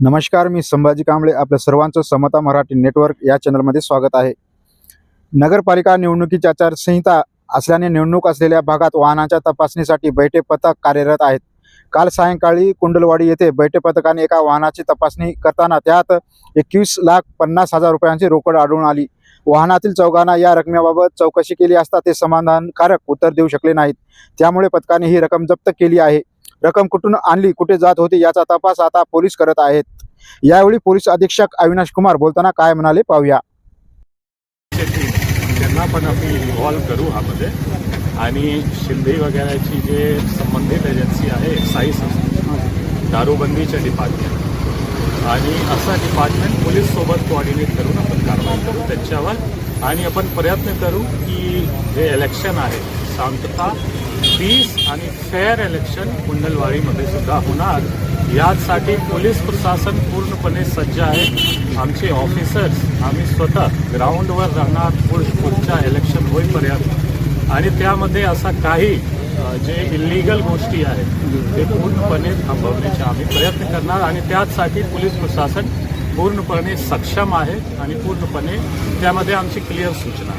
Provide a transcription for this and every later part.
नमस्कार मी संभाजी कांबळे आपल्या सर्वांचं समता मराठी नेटवर्क या चॅनलमध्ये स्वागत आहे. नगरपालिका निवडणुकीची आचारसंहिता असल्याने निवडणूक असलेल्या भागात वाहनाच्या तपासणीसाठी बैठे पथक कार्यरत आहेत. काल सायंकाळी कुंडलवाडी येथे बैठे पथकाने एका वाहनाची तपासणी करताना त्यात एकवीस लाख पन्नास हजार रुपयांची रोकड आढळून आली. वाहनातील चौघांना या रकमेबाबत चौकशी केली असता ते समाधानकारक उत्तर देऊ शकले नाहीत. त्यामुळे पथकाने ही रक्कम जप्त केली आहे. रक्कम कुठून आणली कुठे जात होती याचा तपास आता पोलीस करत आहेत. यावेळी पोलीस अधीक्षक अविनाश कुमार बोलताना काय म्हणाले पाहूया. त्यांना पण आम्ही इन्व्हॉल्व करू ह्यामध्ये आणि शिंदे वगैरेची जे संबंधित एजन्सी आहे साई संस्था दारूबंदीच्या डिपार्टमेंट आणि असा डिपार्टमेंट पोलीस सोबत कोऑर्डिनेट करून आपण कारवाई करू त्यांच्यावर. आणि आपण प्रयत्न करू की जे इलेक्शन आहे शांतता पीस आणि फेअर इलेक्शन कुंडलवाडीमध्ये सुद्धा होणार. यासाठी पोलीस प्रशासन पूर्णपणे सज्ज आहे आमचे ऑफिसर्स आम्ही स्वतः ग्राउंडवर राहणार पुढच्या इलेक्शन होईपर्यंत. आणि त्यामध्ये असा काही जे इलिगल गोष्टी आहेत ते पूर्णपणे थांबवण्याचा आम्ही प्रयत्न करणार. आणि त्याचसाठी पोलीस प्रशासन पूर्णपणे सक्षम आहे आणि पूर्णपणे त्यामध्ये आमची क्लिअर सूचना.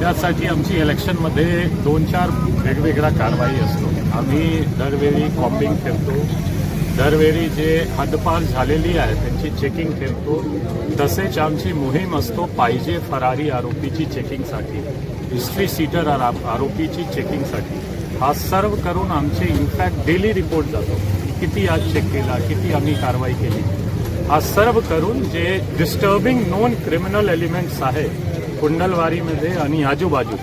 त्यासाठी आमची इलेक्शनमध्ये दोन चार वेगवेगळ्या कारवाई असतो. आम्ही दरवेळी कॉम्बिंग ठेवतो दरवेळी जे हद्दपार झालेली आहे त्यांची चेकिंग ठेवतो तसेच आमची मोहीम असतो पाहिजे फरारी आरोपीची चेकिंगसाठी हिस्ट्री सीटर आरोपीची चेकिंगसाठी हा सर्व करून आमचे इनफॅक्ट डेली रिपोर्ट जातो. किती आज चेक केला किती आम्ही कारवाई केली. हा सर्व करून जे डिस्टर्बिंग नॉन क्रिमिनल एलिमेंट्स आहे कुंडलवारीमध्ये आणि आजूबाजू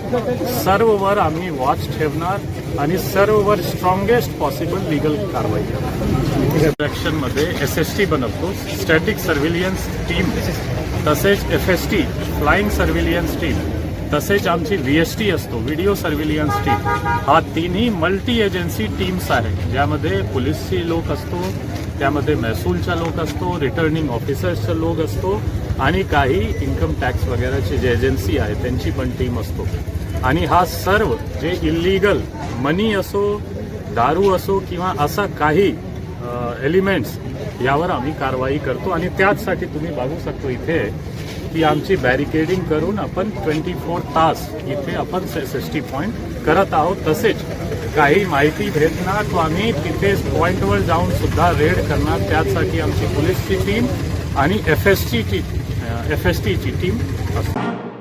सर्ववर आम्ही वॉच ठेवणार आणि सर्ववर स्ट्रॉंगेस्ट पॉसिबल लिगल कारवाई करणार. इलेक्शनमध्ये एस एस टी बनवतो स्टॅटिक सर्व्हिलियन्स टीम तसेच F S T flying surveillance team तसेच आमची व्ही एस टी असतो व्हिडिओ सर्व्हिलियन्स टीम हा तिन्ही मल्टी एजन्सी टीम्स आहेत ज्यामध्ये पोलीसची लोक असतो त्यामध्ये महसूलचा लोक असतो रिटर्निंग ऑफिसर्सचा लोक असतो आणि काही इन्कम टॅक्स वगैरेचे जे एजन्सी आहे त्यांची पण टीम असतो. आणि हा सर्व जे इलिगल मनी असो दारू असो किंवा असा काही एलिमेंट्स यावर आम्ही कारवाई करतो आणि त्याचसाठी तुम्ही बघू शकतो इथे की आमची बॅरिकेडिंग करून आपण ट्वेंटी फोर तास इथे आपण एस एस टी पॉईंट करत आहोत. तसेच काही माहिती भेटणार तो आम्ही तिथे पॉईंटवर जाऊन सुद्धा रेड करणार. त्यासाठी आमची पोलीसची टीम आणि एफ एस टीची एफ एस टीची टीम असणार